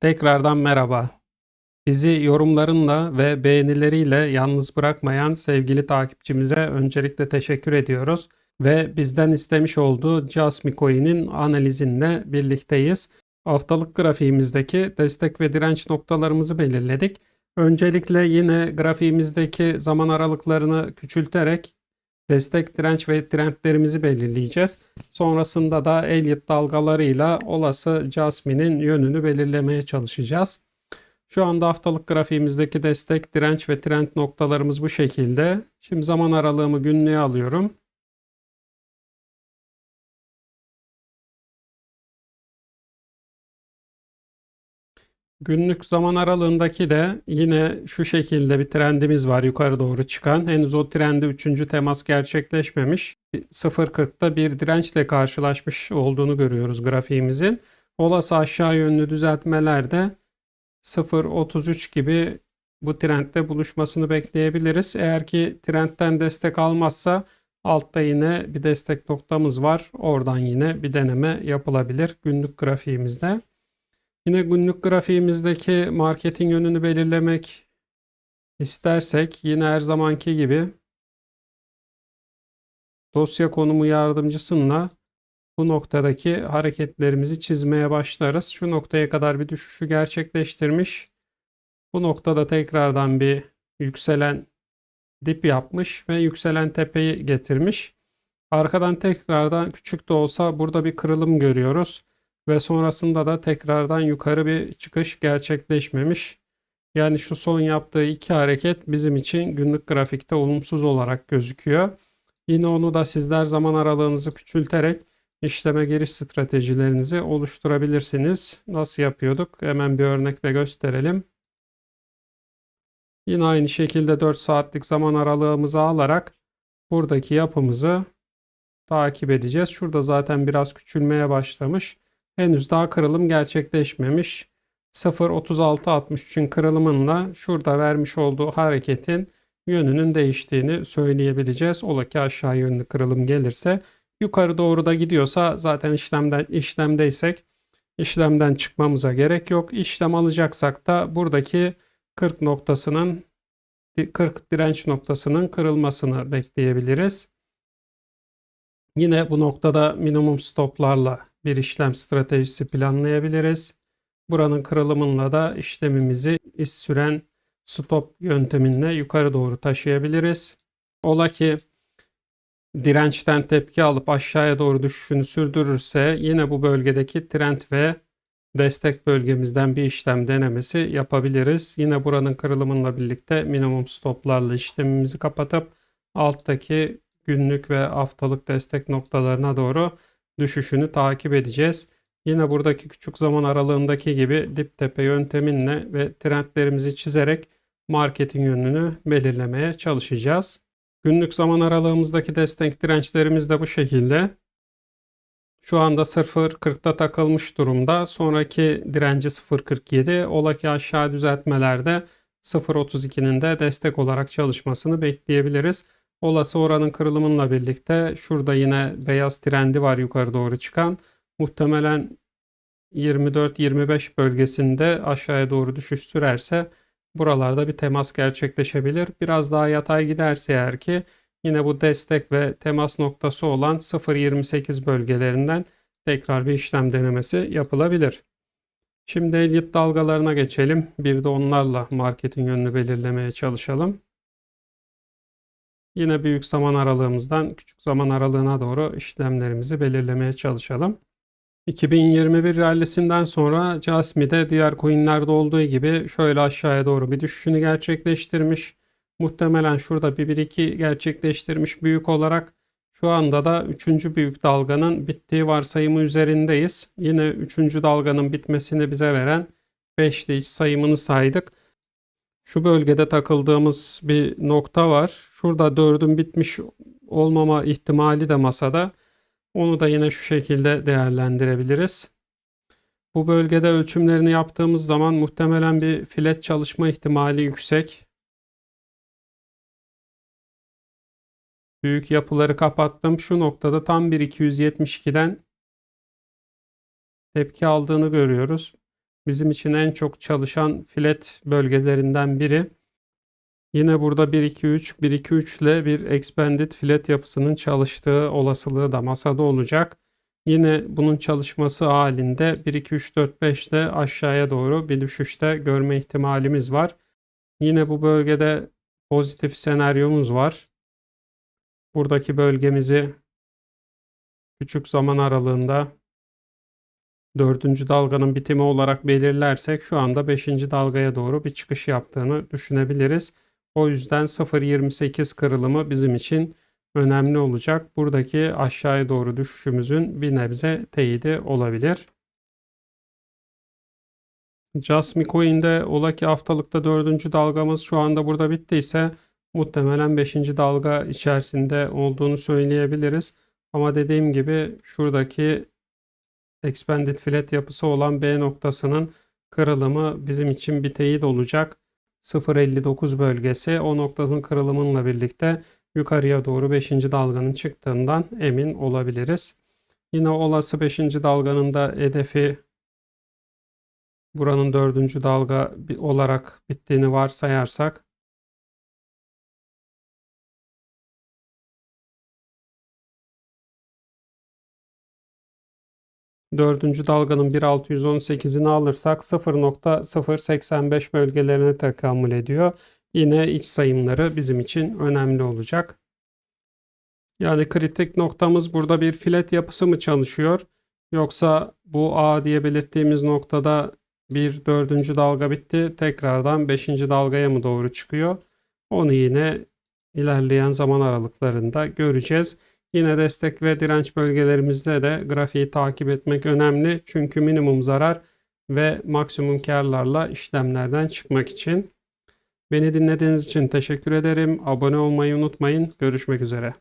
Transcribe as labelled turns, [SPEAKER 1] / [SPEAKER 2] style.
[SPEAKER 1] Tekrardan merhaba. Bizi yorumlarınla ve beğenileriyle yalnız bırakmayan sevgili takipçimize öncelikle teşekkür ediyoruz ve bizden istemiş olduğu Jasmy Coin'in analizinle birlikteyiz. Haftalık grafiğimizdeki destek ve direnç noktalarımızı belirledik. Öncelikle yine grafiğimizdeki zaman aralıklarını küçülterek destek, direnç ve trendlerimizi belirleyeceğiz. Sonrasında da Elliott dalgalarıyla olası Jasmine'in yönünü belirlemeye çalışacağız. Şu anda haftalık grafiğimizdeki destek, direnç ve trend noktalarımız bu şekilde. Şimdi zaman aralığımı günlüğe alıyorum. Günlük zaman aralığındaki de yine şu şekilde bir trendimiz var yukarı doğru çıkan. Henüz o trende üçüncü temas gerçekleşmemiş. 0.40'da bir dirençle karşılaşmış olduğunu görüyoruz grafiğimizin. Olası aşağı yönlü düzeltmelerde 0.33 gibi bu trendde buluşmasını bekleyebiliriz. Eğer ki trendten destek almazsa altta yine bir destek noktamız var. Oradan yine bir deneme yapılabilir günlük grafiğimizde. Yine günlük grafiğimizdeki marketin yönünü belirlemek istersek yine her zamanki gibi dosya konumu yardımcısıyla bu noktadaki hareketlerimizi çizmeye başlarız. Şu noktaya kadar bir düşüşü gerçekleştirmiş. Bu noktada tekrardan bir yükselen dip yapmış ve yükselen tepeyi getirmiş. Arkadan tekrardan küçük de olsa burada bir kırılım görüyoruz ve sonrasında da tekrardan yukarı bir çıkış gerçekleşmemiş. Yani şu son yaptığı iki hareket bizim için günlük grafikte olumsuz olarak gözüküyor. Yine onu da sizler zaman aralığınızı küçülterek işleme giriş stratejilerinizi oluşturabilirsiniz. Nasıl yapıyorduk? Hemen bir örnekle gösterelim. Yine aynı şekilde 4 saatlik zaman aralığımızı alarak buradaki yapımızı takip edeceğiz. Şurada zaten biraz küçülmeye başlamış. Henüz daha kırılım gerçekleşmemiş. 0.3663'ün kırılımınla şurada vermiş olduğu hareketin yönünün değiştiğini söyleyebileceğiz. Ola ki aşağı yönlü kırılım gelirse yukarı doğru da gidiyorsa zaten işlemden işlemdeysek işlemden çıkmamıza gerek yok. İşlem alacaksak da buradaki 40 noktasının 40 direnç noktasının kırılmasını bekleyebiliriz. Yine bu noktada minimum stoplarla bir işlem stratejisi planlayabiliriz. Buranın kırılımıyla da işlemimizi iş süren stop yönteminle yukarı doğru taşıyabiliriz. Ola ki dirençten tepki alıp aşağıya doğru düşüşünü sürdürürse yine bu bölgedeki trend ve destek bölgemizden bir işlem denemesi yapabiliriz. Yine buranın kırılımıyla birlikte minimum stoplarla işlemimizi kapatıp alttaki günlük ve haftalık destek noktalarına doğru düşüşünü takip edeceğiz. Yine buradaki küçük zaman aralığındaki gibi dip tepe yönteminle ve trendlerimizi çizerek marketin yönünü belirlemeye çalışacağız. Günlük zaman aralığımızdaki destek dirençlerimiz de bu şekilde. Şu anda 0.40'da takılmış durumda. Sonraki direnci 0.47. Ola ki aşağı düzeltmelerde 0.32'nin de destek olarak çalışmasını bekleyebiliriz. Olası oranın kırılımıyla birlikte şurada yine beyaz trendi var yukarı doğru çıkan. Muhtemelen 24-25 bölgesinde aşağıya doğru düşüş sürerse buralarda bir temas gerçekleşebilir. Biraz daha yatay giderse eğer ki yine bu destek ve temas noktası olan 0.28 bölgelerinden tekrar bir işlem denemesi yapılabilir. Şimdi Elliott dalgalarına geçelim. Bir de onlarla marketin yönünü belirlemeye çalışalım. Yine büyük zaman aralığımızdan küçük zaman aralığına doğru işlemlerimizi belirlemeye çalışalım. 2021 rallisinden sonra Jasmine diğer coinlerde olduğu gibi şöyle aşağıya doğru bir düşüşünü gerçekleştirmiş. Muhtemelen şurada bir 1-2 gerçekleştirmiş büyük olarak. Şu anda da 3. büyük dalganın bittiği varsayımı üzerindeyiz. Yine 3. dalganın bitmesini bize veren 5'li iç sayımını saydık. Şu bölgede takıldığımız bir nokta var. Şurada dördün bitmiş olmama ihtimali de masada. Onu da yine şu şekilde değerlendirebiliriz. Bu bölgede ölçümlerini yaptığımız zaman muhtemelen bir filet çalışma ihtimali yüksek. Büyük yapıları kapattım. Şu noktada tam bir 272'den tepki aldığını görüyoruz. Bizim için en çok çalışan filet bölgelerinden biri. Yine burada 1-2-3, 1-2-3 ile bir expanded filet yapısının çalıştığı olasılığı da masada olacak. Yine bunun çalışması halinde 1-2-3-4-5'te aşağıya doğru bir düşüşte görme ihtimalimiz var. Yine bu bölgede pozitif senaryomuz var. Buradaki bölgemizi küçük zaman aralığında dördüncü dalganın bitimi olarak belirlersek şu anda beşinci dalgaya doğru bir çıkış yaptığını düşünebiliriz. O yüzden 0.28 kırılımı bizim için önemli olacak. Buradaki aşağıya doğru düşüşümüzün bir nebze teyidi olabilir. Jasmy Coin'de ola ki haftalıkta dördüncü dalgamız şu anda burada bittiyse muhtemelen beşinci dalga içerisinde olduğunu söyleyebiliriz. Ama dediğim gibi şuradaki expanded filet yapısı olan B noktasının kırılımı bizim için bir teyit olacak. 0.59 bölgesi o noktanın kırılımınla birlikte yukarıya doğru 5. dalganın çıktığından emin olabiliriz. Yine olası 5. dalganın da hedefi buranın 4. dalga olarak bittiğini varsayarsak Dördüncü dalganın 1.618'ini alırsak 0.085 bölgelerine tekamül ediyor. Yine iç sayımları bizim için önemli olacak. Yani kritik noktamız burada bir filet yapısı mı çalışıyor? Yoksa bu A diye belirttiğimiz noktada bir dördüncü dalga bitti. Tekrardan beşinci dalgaya mı doğru çıkıyor? Onu yine ilerleyen zaman aralıklarında göreceğiz. Yine destek ve direnç bölgelerimizde de grafiği takip etmek önemli. Çünkü minimum zarar ve maksimum karlarla işlemlerden çıkmak için. Beni dinlediğiniz için teşekkür ederim. Abone olmayı unutmayın. Görüşmek üzere.